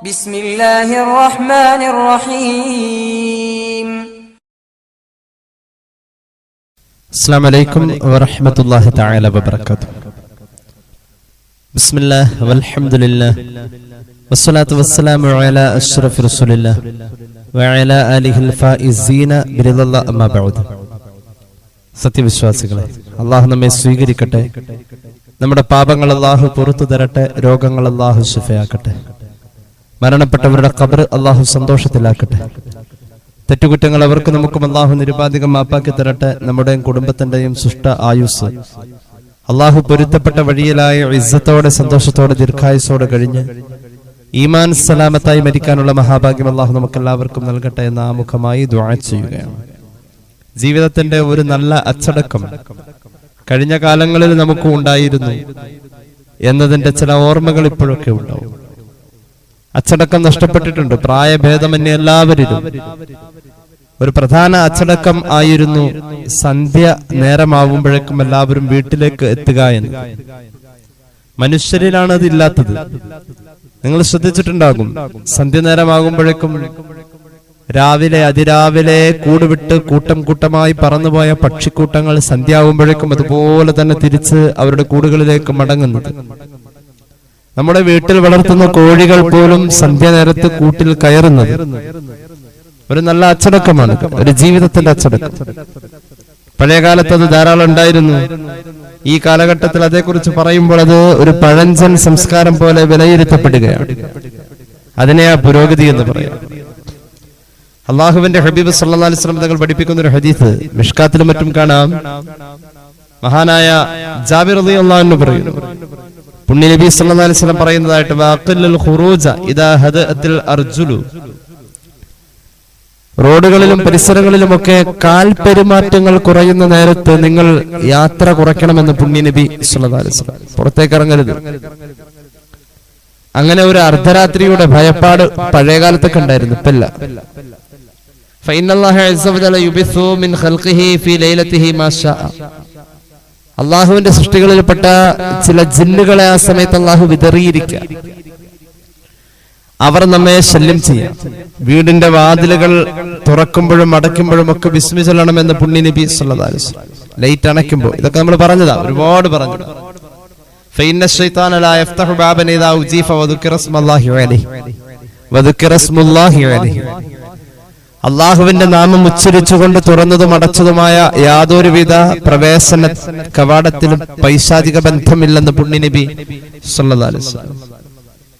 ബിസ്മില്ലാഹിർ റഹ്മാനിർ റഹീം അസ്സലാമു അലൈക്കും വറഹ്മത്തുള്ളാഹി തആല വബറകാതുഹു. ബിസ്മില്ലാഹ് വൽഹംദുലില്ലാഹ്. വസ്സലാത്തു വസ്സലാമു അലാ അഷ്റഫി റസൂലില്ലാഹ്. വഅലാ ആലിഹിൽ ഫായിസീന ബിറിദല്ലാഹ് അമ്മാ ബഅദ്. സത്യവിശ്വാസികളെ അള്ളാഹു നമ്മെ സ്വീകരിക്കട്ടെ. നമ്മുടെ പാപങ്ങൾ അള്ളാഹു പുറത്തു തരട്ടെ രോഗങ്ങൾ അള്ളാഹു ശിഫയാക്കട്ടെ. മരണപ്പെട്ടവരുടെ ഖബർ അള്ളാഹു സന്തോഷത്തിലാക്കട്ടെ. തെറ്റുകുറ്റങ്ങൾ അവർക്ക് നമുക്കും അള്ളാഹു നിരുപാധികം മാപ്പാക്കി തരട്ടെ. നമ്മുടെയും കുടുംബത്തിന്റെയും സുഷ്ട ആയുസ്. അള്ളാഹു പൊരുത്തപ്പെട്ട വഴിയിലായ ഇസ്സത്തോടെ സന്തോഷത്തോടെ ദീർഘായുസോടെ കഴിഞ്ഞ് ഈമാൻ സലാമത്തായി മരിക്കാനുള്ള മഹാഭാഗ്യം അള്ളാഹു നമുക്ക് എല്ലാവർക്കും നൽകട്ടെ എന്ന് ആമുഖമായി ചെയ്യുകയാണ്. ജീവിതത്തിന്റെ ഒരു നല്ല അച്ചടക്കം കഴിഞ്ഞ കാലങ്ങളിൽ നമുക്ക് ഉണ്ടായിരുന്നു എന്നതിന്റെ ചില ഓർമ്മകൾ ഇപ്പോഴൊക്കെ ഉണ്ടാവും. അച്ചടക്കം നഷ്ടപ്പെട്ടിട്ടുണ്ട്. പ്രായഭേദമന്യേ എല്ലാവരിലും. ഒരു പ്രധാന അച്ചടക്കം ആയിരുന്നു സന്ധ്യ നേരമാവുമ്പോഴേക്കും എല്ലാവരും വീട്ടിലേക്ക് എത്തുക എന്ന്. മനുഷ്യരിലാണ് അത് ഇല്ലാത്തത്. നിങ്ങൾ ശ്രദ്ധിച്ചിട്ടുണ്ടാകും. സന്ധ്യ നേരമാകുമ്പോഴേക്കും രാവിലെ അതിരാവിലെ കൂടുവിട്ട് കൂട്ടം കൂട്ടമായി പറന്നുപോയ പക്ഷിക്കൂട്ടങ്ങൾ സന്ധ്യാവുമ്പോഴേക്കും അതുപോലെ തന്നെ തിരിച്ച് അവരുടെ കൂടുകളിലേക്ക് മടങ്ങുന്നത്. നമ്മുടെ വീട്ടിൽ വളർത്തുന്ന കോഴികൾ പോലും സന്ധ്യാനേരത്ത് കൂട്ടിൽ കയറുന്നത്. ഒരു നല്ല അച്ചടക്കമാണ് ഒരു ജീവിതത്തിന്റെ അച്ചടക്കം. പഴയ കാലത്ത് അത് ധാരാളം ഉണ്ടായിരുന്നു ഈ കാലഘട്ടത്തിൽ അതേക്കുറിച്ച് പറയുമ്പോൾ അത് ഒരു പഴഞ്ചൻ സംസ്കാരം പോലെ വിലയിരുത്തപ്പെടുകയാണ്. അതിനെ ആ പുരോഗതി എന്ന് പറയാം. അള്ളാഹുവിന്റെ ഹബീബ് വസല്ലം തങ്ങൾ പഠിപ്പിക്കുന്ന ഒരു ഹദീസ് മിഷ്കാത്തിലും മറ്റും കാണാം. മഹാനായ ജാബിർ റളിയല്ലാഹു അൻഹു പറയുന്നു പുണ്യ നബി സല്ലല്ലാഹു അലൈഹി വസല്ലം പറയുന്നതായിട്ട് വാഖിലുൽ ഖുറൂജ ഇദാ ഹദഅത്തിൽ അർജുലു. റോഡുകളിലും പരിസരങ്ങളിലുമൊക്കെ കാൽ പെരുമാറ്റങ്ങൾ കുറയുന്ന നേരത്ത് നിങ്ങൾ യാത്ര കുറയ്ക്കണമെന്ന് പുണ്യ നബി സല്ലല്ലാഹു അലൈഹി വസല്ലം പുറത്തേക്ക് ഇറങ്ങരുത്. അങ്ങനെ ഒരു അർദ്ധരാത്രിയുടെ ഭയപ്പാട് പഴയ കാലത്തൊക്കെ ഉണ്ടായിരുന്നു. ഇപ്പല്ല. അള്ളാഹുവിന്റെ സൃഷ്ടികളിൽപ്പെട്ട ചില ജിന്നുകളെ ആ സമയത്ത് അള്ളാഹു വിതറിയിരിക്കുക. അവർ നമ്മെ ശല്യം ചെയ്യാം വീടിന്റെ വാതിലുകൾ തുറക്കുമ്പോഴും അടയ്ക്കുമ്പോഴും ഒക്കെ വിസ്മി എന്ന് പുണ്യ നബി ലൈറ്റ് അണയ്ക്കുമ്പോൾ. ഇതൊക്കെ നമ്മൾ പറഞ്ഞതാ. ഒരുപാട് പറഞ്ഞു. ഫൈന അള്ളാഹുവിന്റെ നാമം ഉച്ചരിച്ചുകൊണ്ട് തുറന്നതും അടച്ചതുമായ യാതൊരുവിധ പ്രവേശന കവാടത്തിലും പൈശാചിക ബന്ധമില്ലെന്ന് പുണ്യനബി.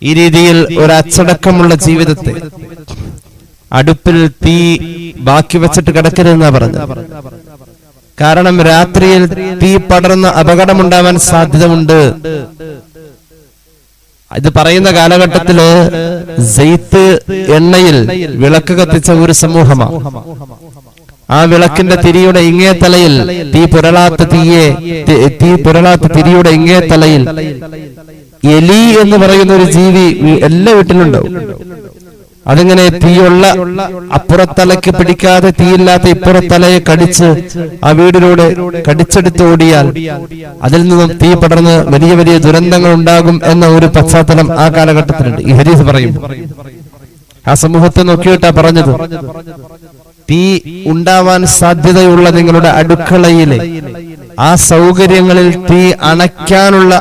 ഈ രീതിയിൽ ഒരു അച്ചടക്കമുള്ള ജീവിതത്തെ അടുപ്പിൽ തീ ബാക്കി വെച്ചിട്ട് കിടക്കരുതെന്നാ പറഞ്ഞു കാരണം രാത്രിയിൽ തീ പടർന്ന് അപകടമുണ്ടാവാൻ സാധ്യതയുണ്ട് ഇത് പറയുന്ന കാലഘട്ടത്തിൽ സെയ്ത്ത് എണ്ണയിൽ വിളക്ക് കത്തിച്ച ഒരു സമൂഹമാണ് ആ വിളക്കിന്റെ തിരിയുടെ ഇങ്ങേ തലയിൽ തീ പുരളാത്ത തീയെ തീ പുരളാത്ത തിരിയുടെ ഇങ്ങേ തലയിൽ എലി എന്ന് പറയുന്ന ഒരു ജീവി എല്ലാ വീട്ടിലുണ്ടാവും അതിങ്ങനെ തീയുള്ള അപ്പുറത്തലയ്ക്ക് പിടിക്കാതെ തീയില്ലാത്ത ഇപ്പുറത്തലയെ കടിച്ച് ആ വീടിലൂടെ കടിച്ചെടുത്ത് ഓടിയാൽ അതിൽ നിന്നും തീ പടർന്ന് വലിയ വലിയ ദുരന്തങ്ങൾ ഉണ്ടാകും എന്ന ഒരു പശ്ചാത്തലം ആ കാലഘട്ടത്തിലുണ്ട്. ഈ ഹരീസ് പറയും ആ സമൂഹത്തെ നോക്കിയിട്ടാ പറഞ്ഞത്. തീ ഉണ്ടാവാൻ സാധ്യതയുള്ള നിങ്ങളുടെ അടുക്കളയിലെ ആ സൗകര്യങ്ങളിൽ തീ അണയ്ക്കാനുള്ള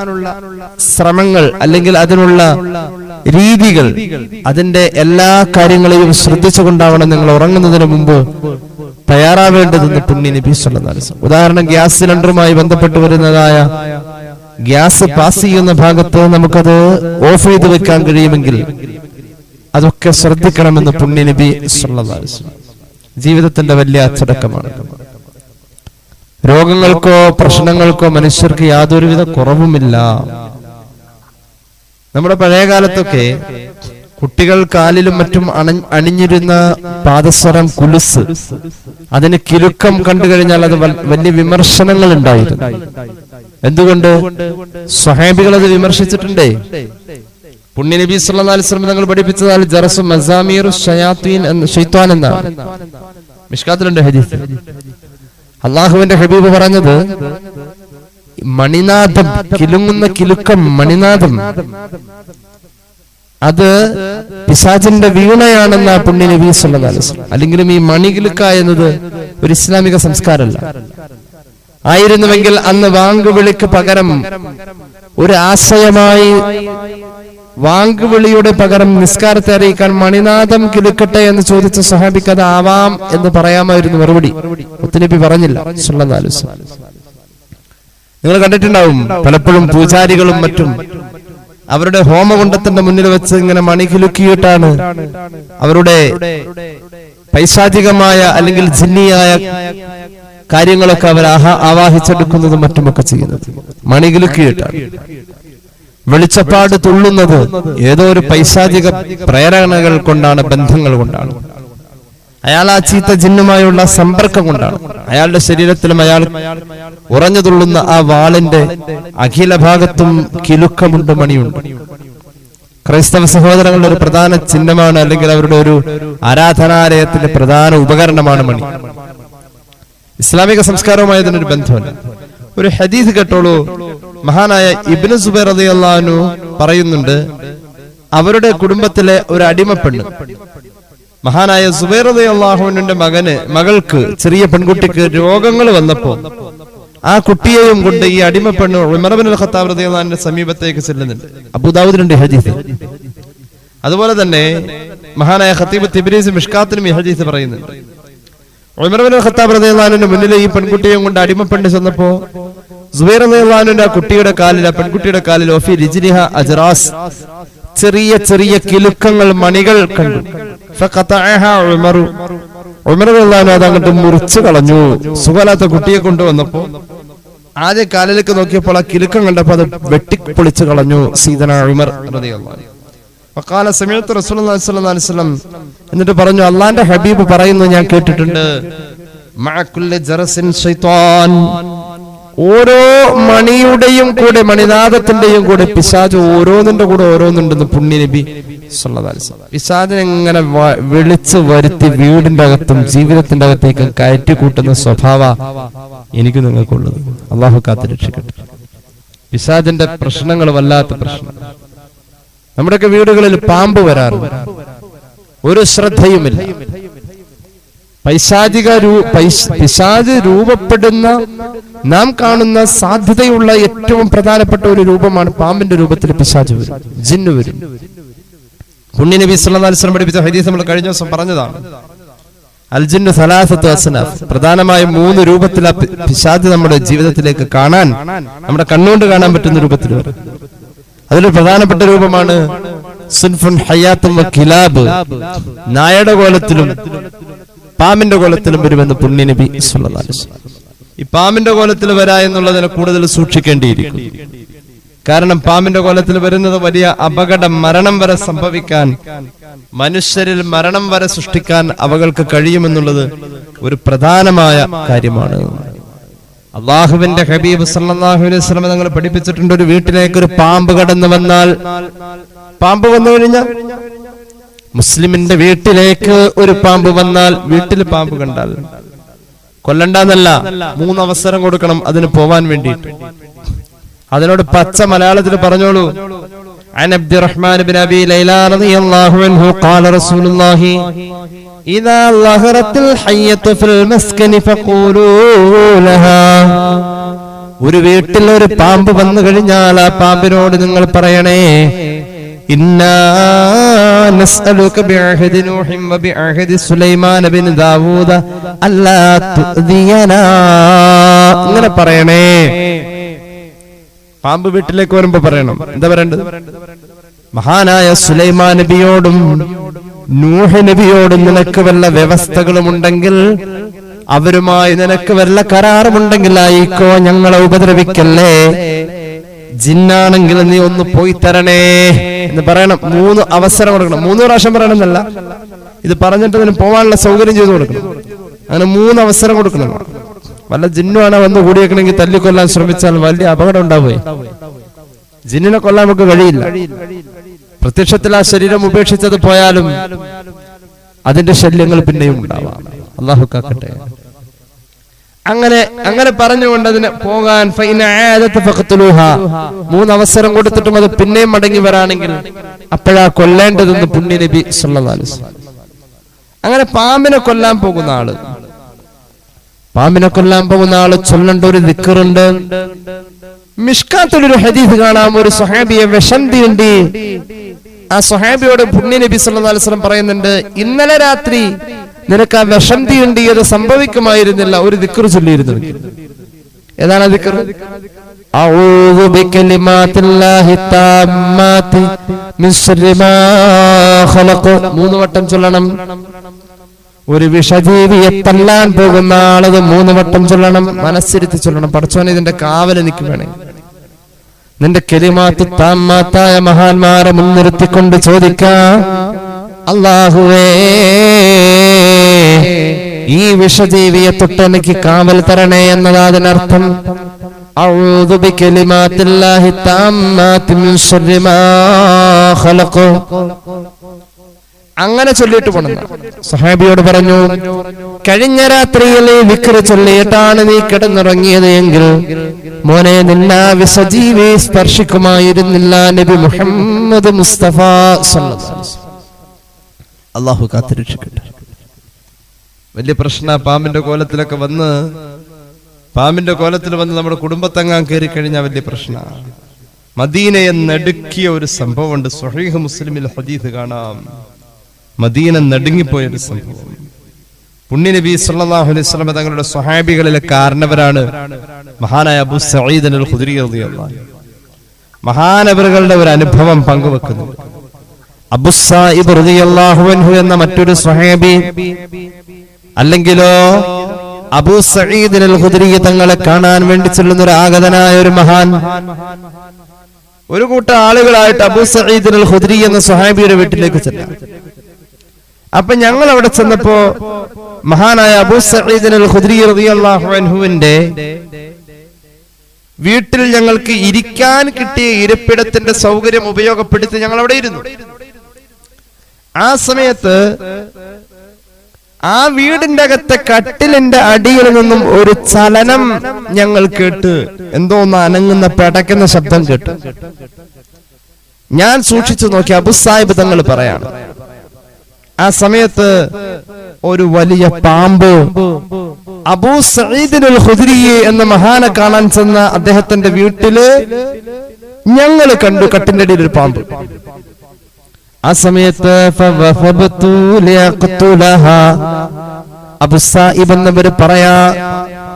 ശ്രമങ്ങൾ അല്ലെങ്കിൽ അതിനുള്ള രീതികൾ അതിന്റെ എല്ലാ കാര്യങ്ങളെയും ശ്രദ്ധിച്ചുകൊണ്ടാവണം നിങ്ങൾ ഉറങ്ങുന്നതിന് മുമ്പ് തയ്യാറാവേണ്ടതെന്ന് പുണ്യ നബി വസല്ലം. ഉദാഹരണം ഗ്യാസ് സിലിണ്ടറുമായി ബന്ധപ്പെട്ട് വരുന്നതായ ഗ്യാസ് പാസ് ചെയ്യുന്ന ഭാഗത്ത് നമുക്കത് ഓഫ് ചെയ്ത് വെക്കാൻ കഴിയുമെങ്കിൽ അതൊക്കെ ശ്രദ്ധിക്കണമെന്ന് പുണ്യ നബി വസല്ലം. ജീവിതത്തിന്റെ വലിയ അച്ചടക്കമാണ് രോഗങ്ങൾക്കോ പ്രശ്നങ്ങൾക്കോ മനുഷ്യർക്ക് യാതൊരുവിധ കുറവുമില്ല നമ്മുടെ പഴയ കാലത്തൊക്കെ കുട്ടികൾ കാലിലും മറ്റും അണ- അണിഞ്ഞിരുന്ന പാദസ്വരം കുലുസ്. അതിന് കിലുക്കം കണ്ടു കഴിഞ്ഞാൽ അത് വലിയ വിമർശനങ്ങൾ ഉണ്ടായിരുന്നു. എന്തുകൊണ്ട്? സ്വഹാബികൾ അത് വിമർശിച്ചിട്ടുണ്ടേ. പുണ്യ നബി വസല്ലം തങ്ങൾ പഠിപ്പിച്ചതാൽ ജറസു മസാമീർ എന്നാണ്. ഹദീസ്. അള്ളാഹുവിന്റെ ഹബീബ് പറഞ്ഞത് മണിനാഥം കിലുങ്ങുന്ന കിലുക്കം മണിനാഥം. അത് പിശാചിന്റെ വീണയാണെന്ന പുണ്യ നബി സല്ലല്ലാഹു അലൈഹി വസല്ലം. അല്ലെങ്കിലും ഈ മണികിലുക്ക എന്നത് ഒരു ഇസ്ലാമിക സംസ്കാരമല്ല. ആയിരുന്നുവെങ്കിൽ അന്ന് വാങ്കുവിളിക്ക് പകരം ഒരു ആശയമായി വാങ്കുവിളിയുടെ പകരം നിസ്കാരത്തെ അറിയിക്കാൻ മണിനാഥം കിലുക്കട്ടെ എന്ന് ചോദിച്ച സഹാബിക്ക് അത് ആവാം എന്ന് പറയാമായിരുന്നു മറുപടി. മുത്തുനബി പറഞ്ഞില്ല വസല്ലം. നിങ്ങൾ കണ്ടിട്ടുണ്ടാവും പലപ്പോഴും പൂജാരികളും മറ്റും. അവരുടെ ഹോമകുണ്ടത്തിന്റെ മുന്നിൽ വെച്ച് ഇങ്ങനെ മണി കിലുക്കിയിട്ടാണ് അവരുടെ പൈശാചികമായ അല്ലെങ്കിൽ ജിന്നിയായ കാര്യങ്ങളൊക്കെ അവർ ആവാഹിച്ചെടുക്കുന്നതും മറ്റുമൊക്കെ ചെയ്യുന്നത്. മണി കിലുക്കിയിട്ടാണ് വെളിച്ചപ്പാട് തുള്ളുന്നത് ഏതോ ഒരു പൈശാചിക പ്രേരണകൾ കൊണ്ടാണ് ബന്ധങ്ങൾ കൊണ്ടാണ്. അയാൾ ആ ചീത്ത ജിന്നുമായുള്ള സമ്പർക്കം കൊണ്ടാണ്. അയാളുടെ ശരീരത്തിലും അയാൾ ഉറഞ്ഞു തുള്ളുന്ന ആ വാളിന്റെ അഖില ഭാഗത്തും കിലുക്കമുണ്ട് മണിയുണ്ട്. ക്രൈസ്തവ സഹോദരങ്ങളുടെ ഒരു പ്രധാന ചിഹ്നമാണ് അല്ലെങ്കിൽ അവരുടെ ഒരു ആരാധനാലയത്തിന്റെ പ്രധാന ഉപകരണമാണ് മണി. ഇസ്ലാമിക സംസ്കാരവുമായി ഇതിനൊരു ബന്ധമല്ല. ഒരു ഹദീസ് കേട്ടോളൂ. മഹാനായ ഇബ്നു സുബൈർ റളിയല്ലാഹു പറയുന്നുണ്ട് അവരുടെ കുടുംബത്തിലെ ഒരു അടിമപ്പെണ്ണ് മഹാനായ സുബൈർ റളിയല്ലാഹുവിന്റെ മകന് മകൾക്ക് ചെറിയ പെൺകുട്ടിക്ക് രോഗങ്ങൾ വന്നപ്പോ ആ കുട്ടിയെയും കൊണ്ട് ഈ അടിമപ്പെണ്ണ് ഉമർ ബിൻ ഖത്താബ് റളിയല്ലാഹുവിന്റെ സമീപത്തേക്ക് ചെല്ലുന്നുണ്ട്. അബൂദാവൂദിന്റെ ഹജീസ് അതുപോലെ തന്നെ മഹാനായ ഖത്തീബ് തിബ്രീസ് മിഷ്കാത്തിനും ഈ ഹദീസ് പറയുന്നുണ്ട്. ഉമർ ബിൻ ഖത്താബ് റളിയല്ലാഹുവിന്റെ മുന്നിൽ ഈ പെൺകുട്ടിയെയും കൊണ്ട് അടിമ പെണ്ണ് ചെന്നപ്പോ സുബൈർ റളിയല്ലാഹുവിന്റെ ആ കുട്ടിയുടെ കാലിൽ ആ പെൺകുട്ടിയുടെ കാലിൽ ഓഫി രിജിനിഹ അജ്റാസ് ചെറിയ ചെറിയ കിലുക്കങ്ങൾ മണികൾ കണ്ടു. അത് അങ്ങോട്ട് മുറിച്ചു കളഞ്ഞു. സുഖലാത്ത കുട്ടിയെ കൊണ്ടുവന്നപ്പോ ആദ്യ കാലിലേക്ക് നോക്കിയപ്പോൾ ആ കിലുക്കം കണ്ടപ്പോൾ അത് വെട്ടിപ്പൊളിച്ചു കളഞ്ഞു സീതന ഉമർ സമയത്ത് എന്നിട്ട് പറഞ്ഞു അള്ളാന്റെ ഹബീബ് പറയുന്നു ഞാൻ കേട്ടിട്ടുണ്ട്. ഓരോ മണിയുടെയും കൂടെ മണിനാഥത്തിന്റെയും കൂടെ പിശാജ് ഓരോന്നിന്റെ കൂടെ ഓരോന്നുണ്ടെന്ന് പുണ്യ പിശാചിനെ ഇങ്ങനെ വിളിച്ചു വരുത്തി വീടിന്റെ അകത്തും ജീവിതത്തിന്റെ അകത്തേക്കും കയറ്റി കൂട്ടുന്ന സ്വഭാവ എനിക്ക് നിങ്ങൾക്കുള്ളത്. അള്ളാഹു കാത്ത് രക്ഷിക്കട്ടെ. പിശാചിന്റെ പ്രശ്നങ്ങൾ വല്ലാത്ത പ്രശ്നം. നമ്മുടെയൊക്കെ വീടുകളിൽ പാമ്പ് വരാറുണ്ട്. ഒരു ശ്രദ്ധയുമില്ല. പൈശാചിക രൂ പൈശ- പിശാച് രൂപപ്പെടുന്ന നാം കാണുന്ന സാധ്യതയുള്ള ഏറ്റവും പ്രധാനപ്പെട്ട ഒരു രൂപമാണ് പാമ്പിന്റെ രൂപത്തിൽ പിശാജ് വരും. ജിന്നു വരും. പുണ്യ നബി വസല്ലം പഠിപ്പിച്ച ഹദീസ് നമ്മൾ കഴിഞ്ഞ ദിവസം പറഞ്ഞതാണ്. അൽ സലാസത്ത് അസനാഫ് പ്രധാനമായും മൂന്ന് രൂപത്തിൽ ആ പി- നമ്മുടെ ജീവിതത്തിലേക്ക് കാണാൻ നമ്മുടെ കണ്ണുകൊണ്ട് കാണാൻ പറ്റുന്ന രൂപത്തിൽ അതിലൊരു പ്രധാനപ്പെട്ട രൂപമാണ് സുൻഫുൻ ഹയാത്തും നായയുടെ കോലത്തിലും പാമ്പിന്റെ കോലത്തിലും വരുമെന്ന് പുണ്യ നബി സല്ലല്ലാഹു അലൈഹി ഈ പാമ്പിന്റെ കോലത്തിൽ വരാ എന്നുള്ളതിനെ കൂടുതൽ സൂക്ഷിക്കേണ്ടിയിരിക്കും കാരണം പാമ്പിന്റെ കോലത്തിൽ വരുന്നത് വലിയ അപകടം മരണം വരെ സംഭവിക്കാൻ മനുഷ്യരിൽ മരണം വരെ സൃഷ്ടിക്കാൻ അവകൾക്ക് കഴിയുമെന്നുള്ളത് ഒരു പ്രധാനമായ കാര്യമാണ്. അള്ളാഹുവിന്റെ ഹബീബ് സല്ലല്ലാഹു അലൈഹി നിങ്ങൾ പഠിപ്പിച്ചിട്ടുണ്ട് ഒരു വീട്ടിലേക്ക് ഒരു പാമ്പ് കടന്നു വന്നാൽ പാമ്പ് വന്നു കഴിഞ്ഞാൽ മുസ്ലിമിന്റെ വീട്ടിലേക്ക് ഒരു പാമ്പ് വന്നാൽ വീട്ടിൽ പാമ്പ് കണ്ടാൽ കൊല്ലണ്ടെന്നല്ല മൂന്നവസരം കൊടുക്കണം അതിന് പോവാൻ വേണ്ടിയിട്ട്. അതിനോട് പച്ച മലയാളത്തിൽ പറഞ്ഞോളൂ عن عبد الرحمن بن ابي ليلى رضي الله عنه قال رسول الله اذا ظهرت الحية في المسكن فقولوا لها ഒരു വീട്ടിൽ ഒരു പാമ്പ് വന്നു കഴിഞ്ഞാൽ ആ പാമ്പിനോട് നിങ്ങൾ പറയണേ ഇന്നാ നസ്അലുക ബിഅഹദി നൂഹിൻ വബിഅഹദി സുലൈമാൻ ബിൻ ദാവൂദ അല്ലാ തുഅദിയനാ ഇങ്ങനെ പറയണേ പാമ്പ് വീട്ടിലേക്ക് വരുമ്പോ പറയണം. എന്താ പറയേണ്ടത്? മഹാനായ സുലൈമാ നബിയോടും നൂഹ നബിയോടും നിനക്ക് വല്ല വ്യവസ്ഥകളും ഉണ്ടെങ്കിൽ അവരുമായി നിനക്ക് വല്ല കരാറുമുണ്ടെങ്കിൽ ആയിക്കോ ഞങ്ങളെ ഉപദ്രവിക്കല്ലേ? ജിന്നാണെങ്കിൽ നീ ഒന്ന് പോയി തരണേ എന്ന് പറയണം. മൂന്ന് അവസരം കൊടുക്കണം. മൂന്ന് പ്രാവശ്യം പറയണമെന്നല്ല. ഇത് പറഞ്ഞിട്ട് അതിന് പോകാനുള്ള സൗകര്യം ചെയ്തു കൊടുക്കണം. അങ്ങനെ മൂന്ന് അവസരം കൊടുക്കണം. വല്ല ജിന്നുമാണ് വന്ന് കൂടിയേക്കണമെങ്കിൽ തല്ലിക്കൊല്ലാൻ ശ്രമിച്ചാൽ വലിയ അപകടം ഉണ്ടാവുകയെ ജിന്നിനെ കൊല്ലാൻ നമുക്ക് കഴിയില്ല പ്രത്യക്ഷത്തിൽ ആ ശരീരം ഉപേക്ഷിച്ചത് പോയാലും അതിന്റെ ശല്യങ്ങൾ പിന്നെയും ഉണ്ടാവാം അള്ളാഹു കാക്കട്ടെ അങ്ങനെ അങ്ങനെ പറഞ്ഞുകൊണ്ട് അതിന് പോകാൻ. മൂന്ന് അവസരം കൊടുത്തിട്ടും അത് പിന്നെയും മടങ്ങി വരാണെങ്കിൽ അപ്പോഴാ കൊല്ലേണ്ടതെന്ന് പുണ്യ നബി സല്ലല്ലാഹു അലൈഹി വസല്ലം. അങ്ങനെ പാമ്പിനെ കൊല്ലാൻ പോകുന്ന ആൾ പാമ്പിനെ കൊല്ലാൻ പോകുന്ന ആള് ചൊല്ലേണ്ട ഒരു ദിക്കറുണ്ട് മിഷ്കാത്തിലൊരു ഹദീസ് കാണാം ഒരു സ്വഹാബിയെ വിഷന്തിയുണ്ട് ആ സ്വഹാബിയോട് പുണ്യ നബി സല്ലല്ലാഹു അലൈഹി വസല്ലം പറയുന്നുണ്ട് ഇന്നലെ രാത്രി നിനക്ക് ആ വിഷന്തി ഉണ്ട് അത് സംഭവിക്കുമായിരുന്നില്ല ഒരു ദിക്കർ ചൊല്ലിയിരുന്നു ഏതാണ് ആ ദിക്കർ أعوذ بكلمات الله التامات من شر ما خلق മൂന്ന് വട്ടം ചൊല്ലണം ഒരു വിഷജീവിയെ തല്ലാൻ പോകുന്ന ആളത് മൂന്ന് വട്ടം ചൊല്ലണം മനസ്സിരുത്തി ചൊല്ലണം പഠിച്ചോനെ ഇതിന്റെ കാവൽ എനിക്ക് വേണേ നിന്റെ കെലിമാത്ത് താമാത്തായ മഹാന്മാരെ മുൻനിർത്തിക്കൊണ്ട് ചോദിക്കാം അള്ളാഹുവേ ഈ വിഷജീവിയെ തൊട്ട് എനിക്ക് കാവൽ തരണേ എന്നതാ അതിനർത്ഥം أعوذ بكلمات الله التامات من شر ما خلق അങ്ങനെ ചൊല്ലിയിട്ട് പോണെന്ന് സഹാബിയോട് പറഞ്ഞു കഴിഞ്ഞ രാത്രിയിൽ വിക്ര ചൊല്ലിയിട്ടാണ് നീ കിടന്നുറങ്ങിയത് എങ്കിൽ മോനെ നിന്നാ വിസജീവി സ്പർശിക്കുമായിരുന്നില്ല നബി മുഹമ്മദ് മുസ്തഫ. അള്ളാഹു കാത്തിരക്ഷിക്കട്ടെ വലിയ പ്രശ്ന പാമ്പിന്റെ കോലത്തിലൊക്കെ വന്ന് പാമ്പിന്റെ കോലത്തിൽ വന്ന് നമ്മുടെ കുടുംബത്തങ്ങാൻ കയറി കഴിഞ്ഞ വലിയ പ്രശ്ന. മദീനയെ നടുക്കിയ ഒരു സംഭവമുണ്ട്. സ്വഹീഹ് മുസ്ലിമിൽ ഹദീദ് കാണാം. മദീന നടുങ്ങിപ്പോയ ഒരു സംഭവം. പുണ്യ നബി സല്ലല്ലാഹു അലൈഹി വസല്ലം തങ്ങളുടെ സ്വഹാബികളിലെ കാരണവരാണ് മഹാനായ അബു സഈദ് അൽ ഖുദരി. മഹാനവറുകളുടെ ഒരു അനുഭവം പങ്കുവെക്കുന്നു. അബുസാഹിബ് റളിയല്ലാഹു എന്ന മറ്റൊരു സ്വഹാബി അല്ലെങ്കിലോ അബൂ സഈദ് അൽ ഖുദരി തങ്ങളെ കാണാൻ വേണ്ടി ചെല്ലുന്ന ഒരു ആഗതനായ ഒരു മഹാൻ. ഒരു കൂട്ടം ആളുകളായിട്ട് അബൂ സഈദ് അൽ ഖുദരി എന്ന സ്വഹാബിയുടെ വീട്ടിലേക്ക് ചെല്ലാം അപ്പൊ ഞങ്ങൾ അവിടെ ചെന്നപ്പോ മഹാനായ അബൂ സഈദ് അൽ ഖുദ്രി റളിയല്ലാഹു അൻഹുവിന്റെ വീട്ടിൽ ഞങ്ങൾക്ക് ഇരിക്കാൻ കിട്ടിയ ഇരിപ്പിടത്തിന്റെ സൗകര്യം ഉപയോഗപ്പെടുത്തി ഞങ്ങൾ അവിടെ ഇരുന്നു. ആ സമയത്ത് ആ വീടിന്റെ അകത്തെ കട്ടിലിന്റെ അടിയിൽ നിന്നും ഒരു ചലനം ഞങ്ങൾ കേട്ട്. എന്തോ ഒന്ന് അനങ്ങുന്ന പടക്കുന്ന ശബ്ദം കേട്ടു. ഞാൻ സൂക്ഷിച്ചു നോക്കി അബു സാഹിബ് തങ്ങൾ പറയാണ്. ആ സമയത്ത് ഒരു വലിയ പാമ്പ് അബൂ സഈദിനുൽ ഖുദ്രി എന്ന മഹാനെ കാണാൻ ചെന്ന അദ്ദേഹത്തിന്റെ വീട്ടിൽ ഞങ്ങൾ കണ്ടു കട്ടിന്റെ അടിയിൽ ഒരു പാമ്പ് ആ സമയത്ത് ഫവഫബതു ലിയഖ്തുലഹാ. അബു സായിബ് എന്നവർ പറയാ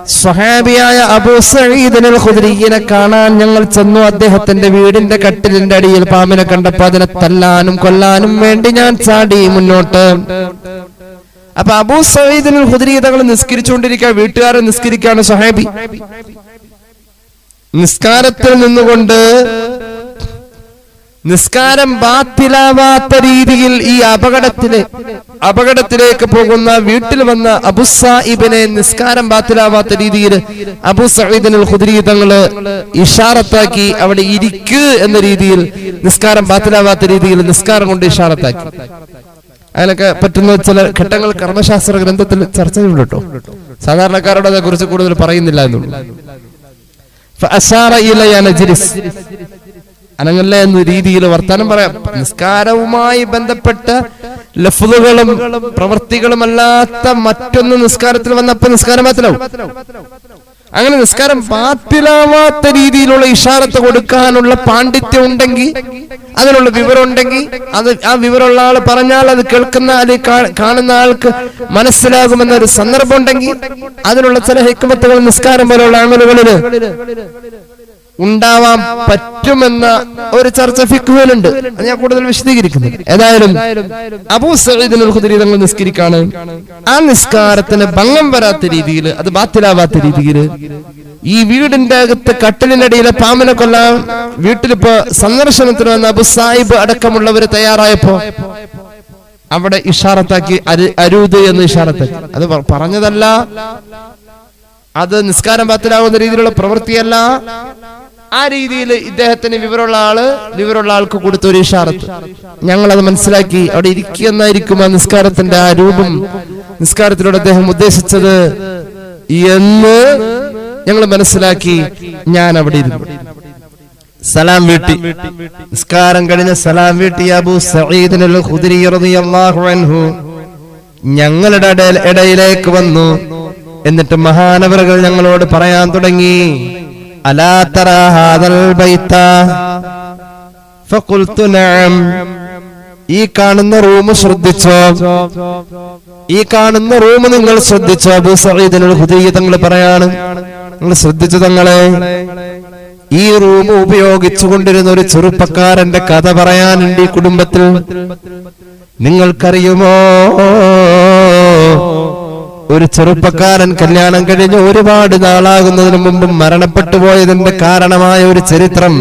സ്വഹാബിയായ അബൂ സഈദിനുൽ ഖുദ്രിയിനെ കാണാൻ ഞങ്ങൾ ചെന്നു. അദ്ദേഹത്തിന്റെ വീടിന്റെ കട്ടിലിന്റെ അടിയിൽ പാമ്പിനെ കണ്ടപ്പോ അതിനെ തല്ലാനും കൊല്ലാനും വേണ്ടി ഞാൻ ചാടി മുന്നോട്ട്. അപ്പൊ അബൂ സഈദിനുൽ ഖുദ്രി തങ്ങൾ നിസ്കരിച്ചുകൊണ്ടിരിക്കുക. വീട്ടുകാരെ നിസ്കരിക്കുകയാണ് സ്വഹാബി. നിസ്കാരത്തിൽ നിന്നുകൊണ്ട് നിസ്കാരം ബാത്തിലാവാത്ത രീതിയിൽ ഈ അപകടത്തിലെ അപകടത്തിലേക്ക് പോകുന്ന വീട്ടിൽ വന്ന അബുസാഹിബിനെ നിസ്കാരം ബാത്തിലാവാത്ത രീതിയിൽ അബു സഹീദിനുൽ ഖുദ്രി തങ്ങൾ ഇഷാറത്താക്കി അവിടെ ഇരിക്ക് എന്ന രീതിയിൽ നിസ്കാരം ബാത്തിലാവാത്ത രീതിയിൽ നിസ്കാരം കൊണ്ട് ഇഷാറത്താക്കി. അതിനൊക്കെ പറ്റുന്ന ചില ഘട്ടങ്ങൾ കർമ്മശാസ്ത്ര ഗ്രന്ഥത്തിൽ ചർച്ച ചെയ്യുന്നുണ്ട് കേട്ടോ. സാധാരണക്കാരോട് അതേ കുറിച്ച് കൂടുതൽ പറയുന്നില്ല എന്നുള്ളൂ. അനങ്ങല്ല എന്ന രീതിയിൽ വർത്താനം പറയാം. നിസ്കാരവുമായി ബന്ധപ്പെട്ട ലഫുകളും പ്രവൃത്തികളും അല്ലാത്ത മറ്റൊന്ന് നിസ്കാരത്തിൽ വന്നപ്പോ നിസ്കാരം ബാത്തിലാവും. അങ്ങനെ നിസ്കാരം ബാത്തിലാവാത്ത രീതിയിലുള്ള ഇഷാരത്ത് കൊടുക്കാനുള്ള പാണ്ഡിത്യം ഉണ്ടെങ്കിൽ അതിനുള്ള വിവരം ഉണ്ടെങ്കിൽ അത് ആ വിവരമുള്ള ആൾ പറഞ്ഞാൽ അത് കേൾക്കുന്ന അല്ലെങ്കിൽ കാണുന്ന ആൾക്ക് മനസ്സിലാകുമെന്ന ഒരു സന്ദർഭം ഉണ്ടെങ്കിൽ അതിനുള്ള ചില ഹെക്കുമത്തുകൾ നിസ്കാരം പോലെയുള്ള അമലുകളിൽ ഉണ്ടാവാൻ പറ്റുമെന്ന ഒരു ചർച്ച ഫിക്കുവേലുണ്ട് ഞാൻ കൂടുതൽ വിശദീകരിക്കുന്നു. ഏതായാലും അബൂ സഈദിനുൽ ഖുദരി തങ്ങൾ നിസ്കരിക്കാണ്. ആ നിസ്കാരത്തിന് ഭംഗം വരാത്ത രീതിയിൽ അത് ബാത്തിലാവാത്ത രീതിയിൽ ഈ വീടിന്റെ അകത്ത് കട്ടിലിനടിയിലെ പാമ്പിനെ കൊല്ലാൻ വീട്ടിലിപ്പോ സന്ദർശനത്തിന് വന്ന അബു സാഹിബ് അടക്കമുള്ളവര് തയ്യാറായപ്പോ അവിടെ ഇഷാറത്താക്കി അരു- അരുത് എന്ന് ഇഷാറത്താക്കി. അത് പറഞ്ഞതല്ല. അത് നിസ്കാരം പാത്തിലാവുന്ന രീതിയിലുള്ള പ്രവൃത്തിയല്ല. ആ രീതിയിൽ ഇദ്ദേഹത്തിന് വിവരമുള്ള ആൾ വിവരമുള്ള ആൾക്ക് കൊടുത്ത ഒരു ഇഷാറത്ത്. ഞങ്ങൾ അത് മനസ്സിലാക്കി അവിടെ ഇരിക്കുന്നായിരിക്കും ആ നിസ്കാരത്തിന്റെ ആ രൂപം? നിസ്കാരത്തിലൂടെ അദ്ദേഹം ഉദ്ദേശിച്ചത് എന്ന് ഞങ്ങൾ മനസ്സിലാക്കി ഞാൻ അവിടെ ഇരുന്നു. സലാം വീട്ടി. നിസ്കാരം കഴിഞ്ഞ സലാം വീട്ടി അബു സഈദിനുൽ അൻഹു. ഞങ്ങളുടെ ഇടയിലേക്ക് വന്നു. എന്നിട്ട് മഹാനവറുകൾ ഞങ്ങളോട് പറയാൻ തുടങ്ങി. അലാ ترى هذا البيت فقلت نعم ഈ കാണുന്ന റൂം ശ്രദ്ധിച്ചോ? ഈ കാണുന്ന റൂം നിങ്ങൾ ശ്രദ്ധിച്ചോ? അബൂ തങ്ങൾ പറയാണ്. നിങ്ങൾ ശ്രദ്ധിച്ചു തങ്ങളെ? ഈ റൂം ഉപയോഗിച്ചുകൊണ്ടിരുന്ന ഒരു ചെറുപ്പക്കാരന്റെ കഥ പറയാനുണ്ട് ഈ കുടുംബത്തിൽ. നിങ്ങൾക്കറിയുമോ? ഒരു ചെറുപ്പക്കാരൻ കല്യാണം കഴിഞ്ഞ് ഒരുപാട് നാളാകുന്നതിന് മുമ്പ് മരണപ്പെട്ടു പോയതിന്റെ കാരണമായ ഒരു ചരിത്രം.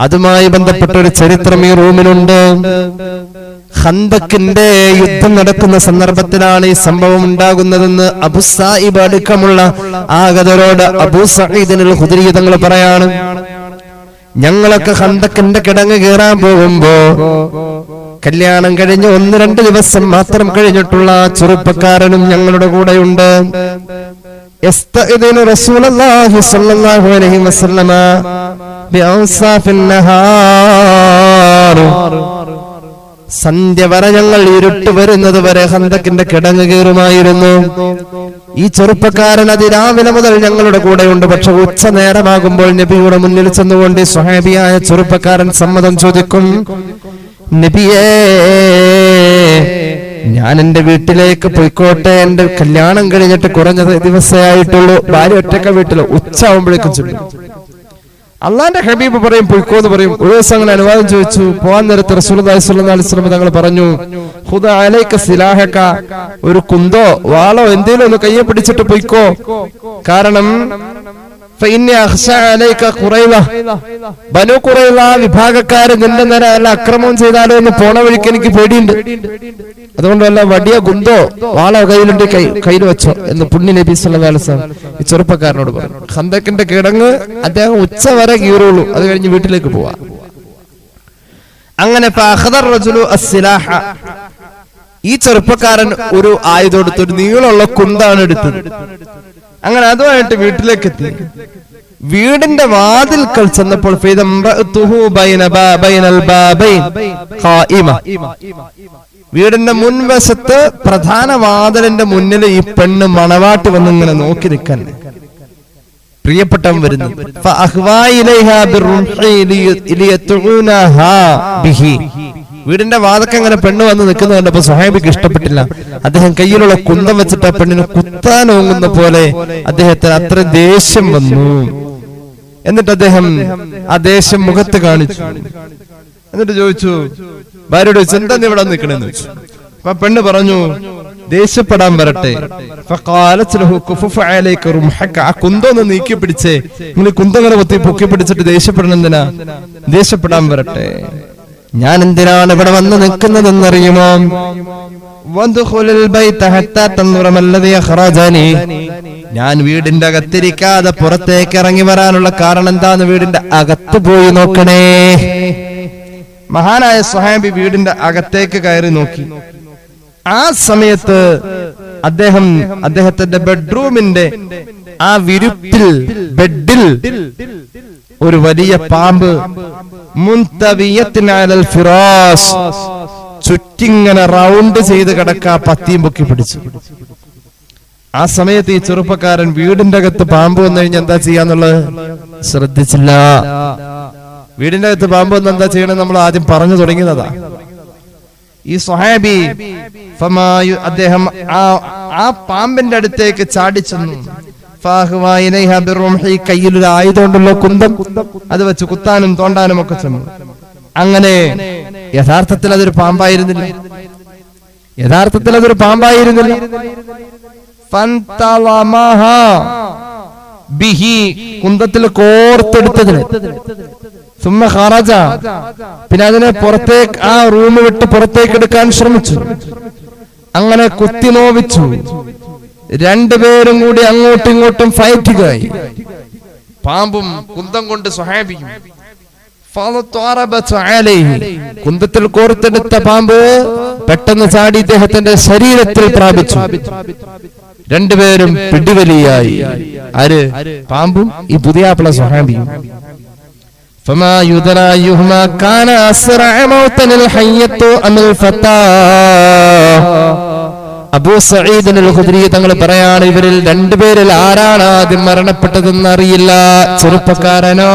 അതുമായി ബന്ധപ്പെട്ട ഒരു ചരിത്രം ഈ റൂമിലുണ്ട്. ഹന്തക്കിന്റെ യുദ്ധം നടക്കുന്ന സന്ദർഭത്തിലാണ് ഈ സംഭവം ഉണ്ടാകുന്നതെന്ന് അബു സായിബ് അടുക്കമുള്ള ആഗതരോട് അബൂ സഹീദിനുള്ള ഖുദരി തങ്ങൾ പറയാണ്. ഞങ്ങളൊക്കെ ഹന്തക്കിന്റെ കിടങ്ങ് കയറാൻ പോകുമ്പോ കല്യാണം കഴിഞ്ഞ് ഒന്ന് രണ്ട് ദിവസം മാത്രം കഴിഞ്ഞിട്ടുള്ള ചെറുപ്പക്കാരനും ഞങ്ങളുടെ കൂടെയുണ്ട്. ഉണ്ട് സന്ധ്യ വരെ ഞങ്ങൾ ഇരുട്ട് വരുന്നത് വരെ ഹന്തക്കിന്റെ കിടങ്ങ് കയറുമായിരുന്നു. ഈ ചെറുപ്പക്കാരൻ അതിരാവിലെ മുതൽ ഞങ്ങളുടെ കൂടെയുണ്ട്. പക്ഷെ ഉച്ച നേരമാകുമ്പോൾ നബിയുടെ മുന്നിൽ ചെന്നുകൊണ്ട് സ്വഹാബിയായ ചെറുപ്പക്കാരൻ സമ്മതം ചോദിക്കും നബിയേ ഞാൻ എന്റെ വീട്ടിലേക്ക് പോയിക്കോട്ടെ. എന്റെ കല്യാണം കഴിഞ്ഞിട്ട് കുറഞ്ഞ ദിവസമേ ആയിട്ടുള്ളൂ. ഭാര്യ ഒറ്റക്ക വീട്ടിലോ ഉച്ച ആവുമ്പോഴേക്കും ചൊല്ലി. അള്ളാന്റെ ഹബീബ് പറയും പൊയ്ക്കോ എന്ന് പറയും. ഒരു ദിവസം അങ്ങനെ അനുവാദം ചോദിച്ചു. പോവാൻ നേരത്ത് അലൈഹി തങ്ങൾ പറഞ്ഞു ഖുദ അലൈക സിലാഹക. ഒരു കുന്തോ വാളോ എന്തേലും ഒന്ന് കയ്യെ പിടിച്ചിട്ട് പൊയ്ക്കോ. കാരണം ബനു ഖുറൈള വിഭാഗക്കാര് നിന്റെ നേരെ അല്ല അക്രമം ചെയ്താലോ എന്ന് പോണ വഴിക്ക് എനിക്ക് പേടിയുണ്ട്. അതുകൊണ്ട് വല്ല വടിയ ഗുന്തോ വാളോ കയ്യിലുണ്ട് കൈ കയ്യിൽ വെച്ചോ എന്ന് പുണ്യ നബി വസല്ലം ഈ ചെറുപ്പക്കാരനോട് പറഞ്ഞു. ഹന്തക്കിന്റെ കിടങ്ങ് അദ്ദേഹം ഉച്ച വരെ കീറുള്ളൂ. അത് കഴിഞ്ഞ് വീട്ടിലേക്ക് പോവാ. അങ്ങനെ ഈ ചെറുപ്പക്കാരൻ ഒരു ആയുധം എടുത്തൊരു നീളമുള്ള കുന്താണ് എടുത്തത്. അങ്ങനെ അതുമായിട്ട് വീട്ടിലേക്ക് എത്തി വീടിന്റെ വാതിൽക്കൽ ചെന്നപ്പോൾ. വീടിന്റെ മുൻവശത്ത് പ്രധാന വാതിലിന്റെ മുന്നിൽ ഈ പെണ്ണ് മണവാട്ടി വന്ന് ഇങ്ങനെ നോക്കി നിൽക്കാൻ. പ്രിയപ്പെട്ടവൻ വരുന്നു. വീടിന്റെ വാതൊക്കെ അങ്ങനെ പെണ്ണ് വന്ന് നിൽക്കുന്നത് കണ്ടപ്പോ സുഹൈബിക്ക് ഇഷ്ടപ്പെട്ടില്ല. അദ്ദേഹം കയ്യിലുള്ള കുന്തം വെച്ചിട്ട് ആ പെണ്ണിനെ കുത്താൻ ഓങ്ങുന്ന പോലെ അദ്ദേഹത്തിന് അത്ര ദേഷ്യം വന്നു. എന്നിട്ട് അദ്ദേഹം ആ ദേഷ്യം മുഖത്ത് കാണിച്ചു. എന്നിട്ട് ചോദിച്ചു ഭാര്യയോട് നീ ഇവിടെ നിൽക്കണെന്ന് ചോദിച്ചു. അപ്പൊ പെണ്ണ് പറഞ്ഞു ദേഷ്യപ്പെടാൻ വരട്ടെ. കുന്തൊന്ന് കുഫുഫ അലൈക റുംഹക. ആ കുന്തം നീക്കി പിടിച്ചേ. നിങ്ങൾ കുന്തങ്ങളെ പൊത്തി പൊക്കി പിടിച്ചിട്ട് ദേഷ്യപ്പെടണം എന്തിനാ? ദേഷ്യപ്പെടാൻ വരട്ടെ. ഞാൻ എന്തിനാണ് ഇവിടെ വന്ന് നിൽക്കുന്നതെന്നറിയുമോ. ഞാൻ വീടിന്റെ അകത്തിരിക്കാതെ പുറത്തേക്ക് ഇറങ്ങി വരാനുള്ള കാരണം എന്താന്ന് വീടിന്റെ അകത്ത് പോയി നോക്കണേ. മഹാനായ സ്വഹാബി വീടിന്റെ അകത്തേക്ക് കയറി നോക്കി. ആ സമയത്ത് അദ്ദേഹം അദ്ദേഹത്തിന്റെ ബെഡ്റൂമിന്റെ ആ വിരുപ്പിൽ ബെഡിൽ ഒരു വലിയ പാമ്പ് ഫിറാസ് ചുറ്റിങ്ങനെ റൗണ്ട് ചെയ്ത് കിടക്ക പത്തിയും പൊക്കി പിടിച്ചു. ആ സമയത്ത് ഈ ചെറുപ്പക്കാരൻ വീടിന്റെ അകത്ത് പാമ്പ് വന്നു കഴിഞ്ഞാൽ എന്താ ചെയ്യാന്നുള്ളത്? ശ്രദ്ധിച്ചില്ല. വീടിന്റെ അകത്ത് പാമ്പ് വന്ന് എന്താ ചെയ്യണം നമ്മൾ ആദ്യം പറഞ്ഞു തുടങ്ങിയതാ. ഈ സൊഹാബി അദ്ദേഹം ആ പാമ്പിന്റെ അടുത്തേക്ക് ചാടിച്ചെന്നു ആയുധം ഉണ്ടല്ലോ കുന്തം. അത് വെച്ച് കുത്താനും തോണ്ടാനും ഒക്കെ ശ്രമം. അങ്ങനെ യഥാർത്ഥത്തിൽ അതൊരു പാമ്പായിരുന്നില്ല. യഥാർത്ഥത്തിൽ അതൊരു പാമ്പായിരുന്നില്ല. ബിഹി കുന്തത്തിൽ കോർത്തെടുത്തതിന്. സുമ്മ ഖറജ. പിന്നെ അതിനെ പുറത്തേക്ക് ആ റൂം വിട്ട് പുറത്തേക്ക് എടുക്കാൻ ശ്രമിച്ചു. അങ്ങനെ കുത്തി നോവിച്ചു. രണ്ടുപേരും കൂടി അങ്ങോട്ടും ഇങ്ങോട്ടും ഫൈറ്റുകയായി പാമ്പും കുന്തം കൊണ്ട് അലൈഹി. കുന്തത്തിൽ കോർത്തെടുത്ത പാമ്പ് പെട്ടെന്ന് ചാടി ഇദ്ദേഹത്തിന്റെ ശരീരത്തിൽ പ്രാപിച്ചു. രണ്ടുപേരും പിടിവലിയായി. ആര്? പാമ്പും ഈ പുതിയാപ്പിള സ്വഹാബിയും. അബൂ സഈദ് ഖുദ്രി തങ്ങൾ പറയാണ് ഇവരിൽ രണ്ടുപേരിൽ ആരാണ് ആദ്യം മരണപ്പെട്ടതെന്ന് അറിയില്ല? ചെറുപ്പക്കാരനോ?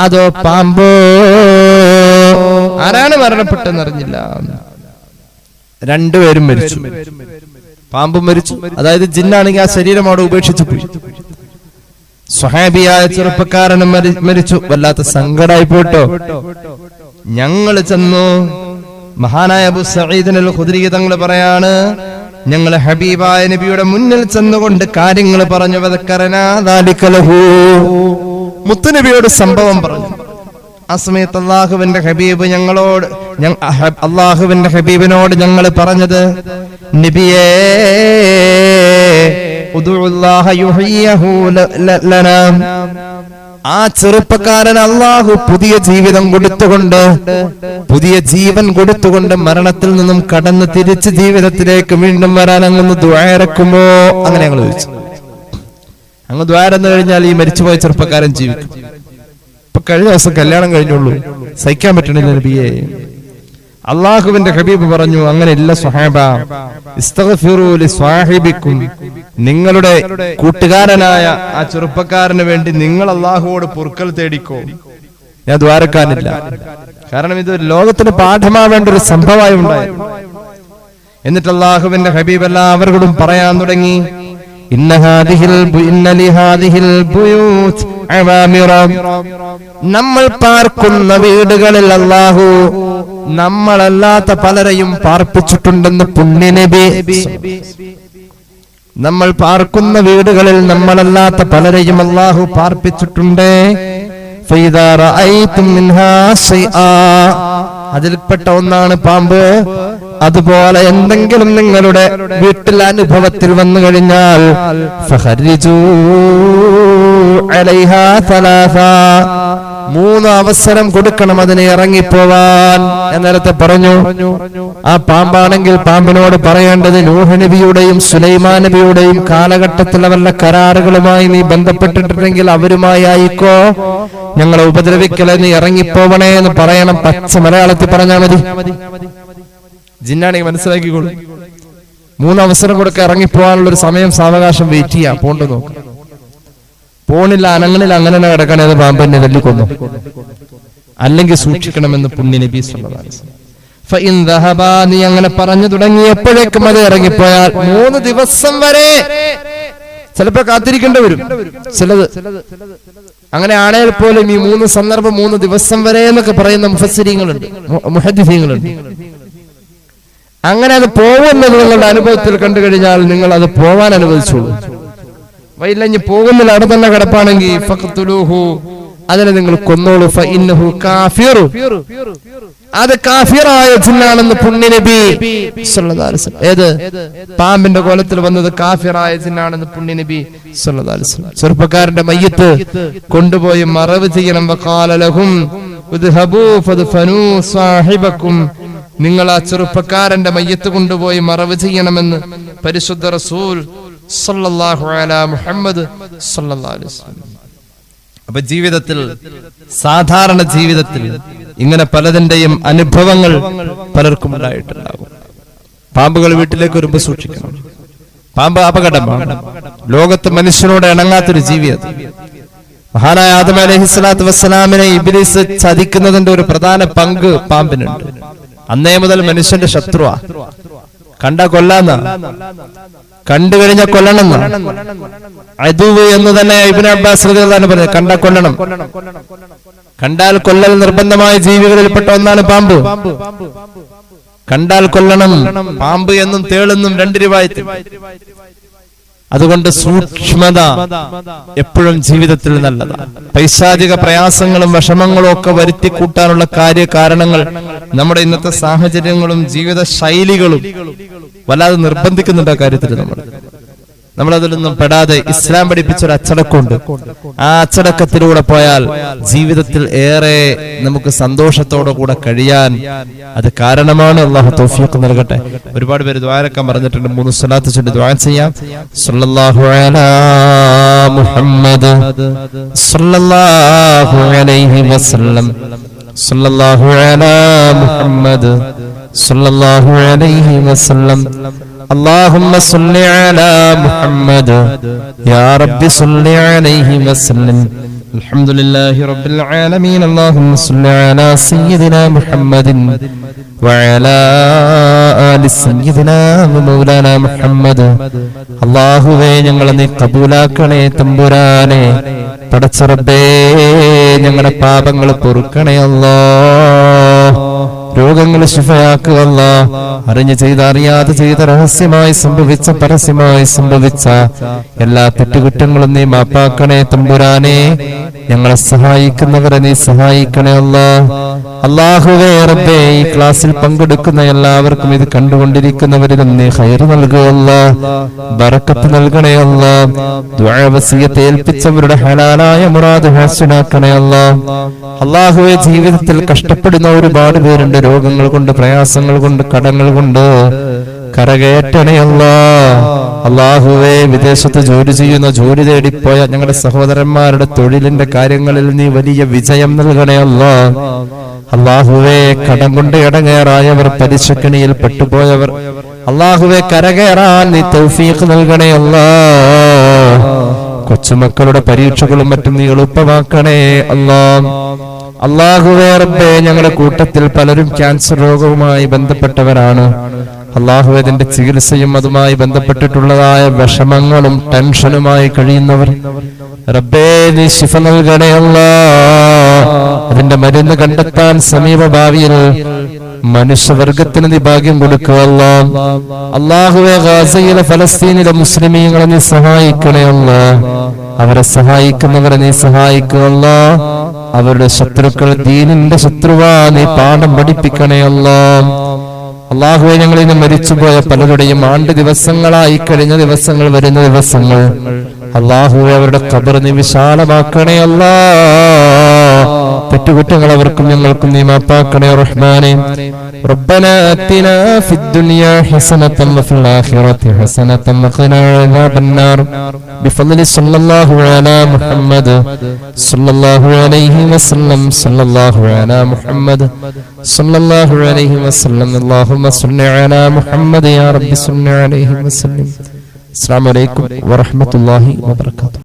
അതോ പാമ്പോ? ആരാണ് മരണപ്പെട്ടെന്ന് അറിഞ്ഞില്ല. രണ്ടുപേരും മരിച്ചു. പാമ്പും മരിച്ചു. അതായത് ജിന്നാണെങ്കിൽ ആ ശരീരം അവിടെ ഉപേക്ഷിച്ചു പോയി. സ്വഹാബിയായ ചെറുപ്പക്കാരനും മരിച്ചു. വല്ലാത്ത സങ്കടായി പോട്ടോ ഞങ്ങൾ ചെന്നു. മഹാനായ അബു സഈദ് അൽ ഖുദ്രി തങ്ങൾ പറയാണ് ഞങ്ങൾ ഹബീബായ നബിയുടെ മുന്നിൽ ചെന്നുകൊണ്ട് കാര്യങ്ങൾ പറഞ്ഞു. മുത്തുനബിയോട് സംഭവം പറഞ്ഞു ആ സമയത്ത് അള്ളാഹുവിന്റെ ഹബീബ് ഞങ്ങളോട് അള്ളാഹുവിന്റെ ഹബീബിനോട് ഞങ്ങൾ പറഞ്ഞത് നബിയേ യുഹിയഹു. ആ ചെറുപ്പക്കാരൻ അള്ളാഹു പുതിയ ജീവിതം കൊടുത്തുകൊണ്ട് പുതിയ ജീവൻ കൊടുത്തുകൊണ്ട് മരണത്തിൽ നിന്നും കടന്ന് തിരിച്ച് ജീവിതത്തിലേക്ക് വീണ്ടും വരാൻ അങ്ങൊന്ന് ദ്വാരക്കുമോ അങ്ങനെ ഞങ്ങൾ ചോദിച്ചു. അങ്ങ് ദ്വാരന്ന് കഴിഞ്ഞാൽ ഈ മരിച്ചുപോയ ചെറുപ്പക്കാരൻ ജീവിക്കും. ഇപ്പൊ കഴിഞ്ഞ ദിവസം കല്യാണം കഴിഞ്ഞുള്ളൂ. സഹിക്കാൻ പറ്റണില്ല നബിയെ. അള്ളാഹുവിന്റെ ഹബീബ് പറഞ്ഞു അങ്ങനെ ഇല്ല സ്വഹാബ ലിസ്വാഹിബിക്കും നിങ്ങളുടെ കൂട്ടുകാരനായ ആ ചെറുപ്പക്കാരന് വേണ്ടി നിങ്ങൾ അള്ളാഹുവോട് പൊറുക്കൽ തേടിക്കോ. ഞാൻ ദ്വാരക്കാനില്ല. കാരണം ഇത് ലോകത്തിന് പാഠമാവേണ്ട ഒരു സംഭവമായി ഉണ്ടായി. എന്നിട്ട് അള്ളാഹുവിന്റെ ഹബീബ് എല്ലാവരോടും പറയാൻ തുടങ്ങി. നമ്മൾ പാർക്കുന്ന വീടുകളിൽ അള്ളാഹു നമ്മളല്ലാത്ത പലരെയും പാർപ്പിച്ചിട്ടുണ്ടെന്ന് പുണ്യനബി നമ്മൾ പാർക്കുന്ന വീടുകളിൽ നമ്മളല്ലാത്ത പലരെയും അള്ളാഹു പാർപ്പിച്ചിട്ടുണ്ട്. അതിൽപ്പെട്ട ഒന്നാണ് പാമ്പ് അതുപോലെ എന്തെങ്കിലും നിങ്ങളുടെ വീട്ടിൽ അനുഭവത്തിൽ വന്നു കഴിഞ്ഞാൽ. മൂന്ന് അവസരം കൊടുക്കണം അതിന് ഇറങ്ങിപ്പോവാൻ. ഞാൻ നേരത്തെ പറഞ്ഞു ആ പാമ്പാണെങ്കിൽ പാമ്പിനോട് പറയേണ്ടത് നൂഹ് നബിയുടെയും സുലൈമാൻ നബിയുടെയും കാലഘട്ടത്തിലെ വല്ല കരാറുകളുമായി നീ ബന്ധപ്പെട്ടിട്ടുണ്ടെങ്കിൽ അവരുമായി ആയിക്കോ. ഞങ്ങളെ ഉപദ്രവിക്കലെ നീ ഇറങ്ങിപ്പോവണേ എന്ന് പറയണം. പച്ച മലയാളത്തിൽ പറഞ്ഞാൽ മതി. ജിന്നാണെങ്കിൽ മനസ്സിലാക്കിക്കോളൂ. മൂന്ന് അവസരം കൊടുക്കാൻ ഇറങ്ങിപ്പോവാനുള്ള ഒരു സമയം സാവകാശം വെയിറ്റ് ചെയ്യാം. പോണ്ടു നോക്കാം. പോണില്ല അനങ്ങളിൽ അങ്ങനെ തന്നെ കിടക്കണേ അത് പാമ്പന്നെ തല്ലിക്കൊന്നു അല്ലെങ്കിൽ സൂക്ഷിക്കണമെന്ന് പുണ്യ നബി നീ അങ്ങനെ പറഞ്ഞു തുടങ്ങിയപ്പോഴേക്കും അത് ഇറങ്ങിപ്പോയാൽ മൂന്ന് ദിവസം വരെ ചിലപ്പോ കാത്തിരിക്കേണ്ടി വരും. ചിലത് അങ്ങനെ ആണെങ്കിൽ പോലും ഈ മൂന്ന് സന്ദർഭം മൂന്ന് ദിവസം വരെ എന്നൊക്കെ പറയുന്ന മുഫസ്സിരിങ്ങളുണ്ട്. മുഹദ്ദിഫീങ്ങളുണ്ട് അങ്ങനെ അത് പോകുന്നത് നിങ്ങളുടെ അനുഭവത്തിൽ കണ്ടു കഴിഞ്ഞാൽ നിങ്ങൾ അത് പോവാൻ അനുവദിച്ചോളൂ. വൈലഞ്ഞ് പോകുന്നില്ല അവിടെ തന്നെ കിടപ്പാണെങ്കിൽ അതിനെ നിങ്ങൾ കൊന്നോളൂ. അത് കാഫിറായ ജിന്നാണെന്ന് പുണ്യനബി. ഏത്? പാമ്പിന്റെ കോലത്തിൽ വന്നത് കാഫിറായ ജിന്നാണെന്ന് പുണ്യനബി. ചെറുപ്പക്കാരന്റെ മയ്യത്ത് കൊണ്ടുപോയി മറവ് ചെയ്യണം. നിങ്ങൾ ആ ചെറുപ്പക്കാരന്റെ മയ്യത്ത് കൊണ്ടുപോയി മറവ് ചെയ്യണമെന്ന് പരിശുദ്ധ റസൂൽ സല്ലല്ലാഹു അലാ മുഹമ്മദ് സല്ലല്ലാഹു അലൈഹി വസല്ലം. അപ്പൊ ജീവിതത്തിൽ സാധാരണ ജീവിതത്തിൽ ഇങ്ങനെ പലതിന്റെയും അനുഭവങ്ങൾ പലർക്കും ഉണ്ടായിട്ടുണ്ടാകും. പാമ്പുകൾ വീട്ടിലേക്ക് വരുമ്പോ സൂക്ഷിക്കണം. പാമ്പ് അപകടമാണ്. ലോകത്ത് മനുഷ്യനോട് ഇണങ്ങാത്തൊരു ജീവി അത്. മഹാനായ ആദമ അലഹി സ്വലാത്തു വസ്സലാമിനെ ഇബിലിസ് ചതിക്കുന്നതിന്റെ ഒരു പ്രധാന പങ്ക് പാമ്പിനുണ്ട്. അന്നേ മുതൽ മനുഷ്യന്റെ ശത്രുവാ. കണ്ട കൊല്ലാന്ന? കണ്ടു കഴിഞ്ഞ കൊല്ലണം അതുവ് എന്ന് തന്നെ ഇബിൻ അബ്ബാസ് പറഞ്ഞു കണ്ട കൊല്ലണം. കണ്ടാൽ കൊല്ലൽ നിർബന്ധമായ ജീവികളിൽപ്പെട്ട ഒന്നാണ് പാമ്പ്. കണ്ടാൽ കൊല്ലണം. പാമ്പ് എന്നും തേളെന്നും രണ്ട് രൂപായത്തിൽ. അതുകൊണ്ട് സൂക്ഷ്മത എപ്പോഴും ജീവിതത്തിൽ നല്ലതാണ്. പൈശാചിക പ്രയാസങ്ങളും വിഷമങ്ങളും ഒക്കെ വരുത്തി കൂട്ടാനുള്ള കാര്യകാരണങ്ങൾ നമ്മുടെ ഇന്നത്തെ സാഹചര്യങ്ങളും ജീവിത ശൈലികളും വല്ലാതെ നിർബന്ധിക്കുന്നുണ്ട് ആ കാര്യത്തിൽ നമ്മൾ. നമ്മൾ അതിലൊന്നും പെടാതെ ഇസ്ലാം പഠിപ്പിച്ച ഒരു അച്ചടക്കമുണ്ട്. ആ അച്ചടക്കത്തിലൂടെ പോയാൽ ജീവിതത്തിൽ ഏറെ നമുക്ക് സന്തോഷത്തോടെ കൂടെ കഴിയാൻ അത് കാരണമാണ്. അള്ളാഹു തൗഫീഖ് നൽകട്ടെ. ഒരുപാട് പേര് ദ്വാരക്കം പറഞ്ഞിട്ടുണ്ട്. മൂന്ന് സ്വലാത്ത് ചൊല്ലി ദ്വാരം ചെയ്യാം. സല്ലല്ലാഹു അലാ മുഹമ്മദ് സല്ലല്ലാഹു അലൈഹി വസല്ലം. സല്ലല്ലാഹു അലാ മുഹമ്മദ് സല്ലല്ലാഹു അലൈഹി വസല്ലം. اللهم صل على محمد يا رب صل عليه وسلم الحمد لله رب العالمين اللهم صل على سيدنا محمد وعلى آل سيدنا ومولانا محمد അള്ളാഹുവേ ഞങ്ങളെ നീ കബൂലാക്കണേ തമ്പുരാനെ പടച്ചറബേ ഞങ്ങളുടെ പാപങ്ങൾ പൊറുക്കണേ അല്ലാ രോഗങ്ങൾ ശിഫയാക്കുക അറിഞ്ഞു ചെയ്ത അറിയാതെ ചെയ്ത രഹസ്യമായി സംഭവിച്ച പരസ്യമായി സംഭവിച്ച എല്ലാ തെറ്റുകുറ്റങ്ങളും നീ മാപ്പാക്കണേ തമ്പുരാനെ. ഞങ്ങളെ സഹായിക്കുന്നവരെ നീ സഹായിക്കണേ അല്ല. അള്ളാഹുവേ റബ്ബേ ഈ ക്ലാസ്സിൽ പങ്കെടുക്കുന്ന എല്ലാവർക്കും ഇത് കണ്ടുകൊണ്ടിരിക്കുന്നവരിലും നീ ഹൈർ നൽകുകയല്ല ബറക്കത്ത് നൽകണേ അല്ല. ദ്വാവസീയത്തെ ഏൽപ്പിച്ചവരുടെ ഹലാലായ മുറാദ് ഹാസ്യനാക്കണേ അല്ല. അള്ളാഹുവെ ജീവിതത്തിൽ കഷ്ടപ്പെടുന്ന ഒരുപാട് പേരുണ്ട്. രോഗങ്ങൾ കൊണ്ട് പ്രയാസങ്ങൾ കൊണ്ട് കടങ്ങൾ കൊണ്ട് കരകയറ്റണയല്ല. അള്ളാഹുവെ വിദേശത്ത് ജോലി ചെയ്യുന്ന ജോലി തേടിപ്പോയ ഞങ്ങളുടെ സഹോദരന്മാരുടെ തൊഴിലിന്റെ കാര്യങ്ങളിൽ നീ വലിയ വിജയം നൽകണയല്ല. അള്ളാഹുവെ കടം കൊണ്ട് ഇടങ്ങേറായവർ പരിശക്കിണിയിൽ പെട്ടുപോയവർ അള്ളാഹുവെ കരകയറാൻ നീ തൗഫീഖ് നൽകണയല്ല. കൊച്ചുമക്കളുടെ പരീക്ഷകളും മറ്റും നീ എളുപ്പമാക്കണേ അല്ലാ. അള്ളാഹുവേ ഞങ്ങളുടെ കൂട്ടത്തിൽ പലരും ക്യാൻസർ രോഗവുമായി ബന്ധപ്പെട്ടവരാണ്. അള്ളാഹു അതിന്റെ ചികിത്സയും അതുമായി ബന്ധപ്പെട്ടിട്ടുള്ളതായ വിഷമങ്ങളും ടെൻഷനുമായി കഴിയുന്നവർ. റബ്ബേ നീ ശിഫ നൽകണേ അതിന്റെ മരുന്ന് കണ്ടെത്താൻ സമീപ ഭാവിയിൽ മനുഷ്യവർഗത്തിന് നീ ഭാഗ്യം കൊടുക്കുകയല്ല അള്ളാഹുവെ ഗാസയിലെ ഫലസ്തീനിലെ മുസ്ലിമീങ്ങളെ നീ സഹായിക്കണേ അല്ല. അവരെ സഹായിക്കുന്നവരെ നീ സഹായിക്കുകയല്ല അവരുടെ ശത്രുക്കൾ ദീനിന്റെ ശത്രുവാ നീ പാഠം പഠിപ്പിക്കണേ അല്ല. അള്ളാഹുവെ ഞങ്ങൾ ഇന്ന് മരിച്ചുപോയ പലരുടെയും ആണ്ട് ദിവസങ്ങളായി കഴിഞ്ഞ ദിവസങ്ങൾ വരുന്ന ദിവസങ്ങൾ. അള്ളാഹുവെ അവരുടെ ഖബർ നീ വിശാലമാക്കണേ അല്ലാ. തെറ്റുകുറ്റങ്ങൾ അവർക്കും ഞങ്ങൾക്കും നീ മാപ്പാക്കണേ റഹ്മാനെ ربنا آتنا في الدنيا حسنة وفي الآخرة حسنة وقنا عذاب النار بفضل صلى الله على محمد صلى الله عليه وسلم صلى الله على محمد صلى الله عليه وسلم اللهم صل على محمد يا رب صل عليه وسلم السلام عليكم ورحمة الله وبركاته